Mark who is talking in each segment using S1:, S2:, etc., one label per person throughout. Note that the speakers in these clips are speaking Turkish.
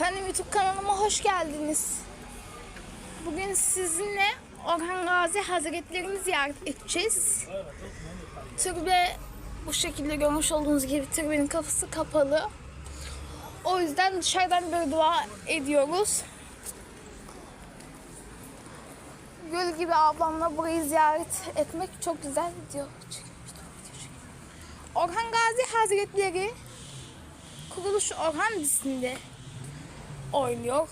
S1: Efendim YouTube kanalıma hoş geldiniz. Bugün sizinle Orhan Gazi Hazretlerini ziyaret edeceğiz. Türbe bu şekilde görmüş olduğunuz gibi türbenin kapısı kapalı. O yüzden dışarıdan bir dua ediyoruz. Gül gibi ablamla burayı ziyaret etmek çok güzel video. Orhan Gazi Hazretleri Kuruluş Orhan dizisinde oynuyor.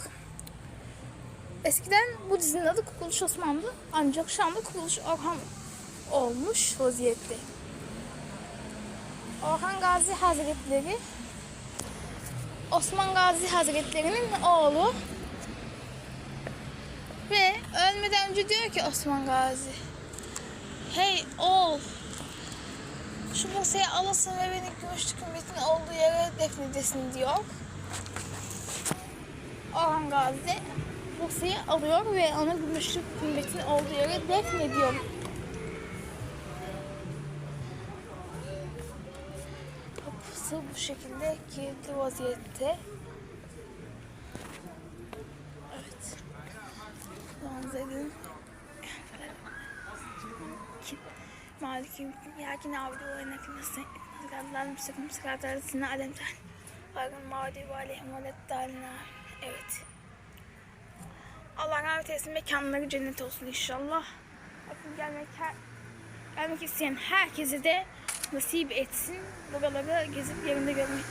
S1: Eskiden bu dizinin adı Kuruluş Osmanlı ancak şu anda Kuruluş Orhan olmuş vaziyette. Orhan Gazi Hazretleri Osman Gazi Hazretleri'nin oğlu ve ölmeden önce diyor ki Osman Gazi Hey oğul şu masayı alasın ve beni gümüşlü kümbetin olduğu yere defnedesin diyor. Orhan Gazi masayı alıyor ve onu gümüşlü kümbetin olduğu yere defnediyor. Kapısı bu şekilde kilitli vaziyette. Evet. Manzaranın Malikim yakin avdu ve naknası Sıratlar müstakim sıratlar arasında alemden Farkın mağdi ve aleyhim ve leddalina Evet Rahmet eylesin mekanları cennet olsun inşallah. Bakın gelmek her, gelmek isteyen herkese de nasip etsin. Buraları gezip yerinde görmek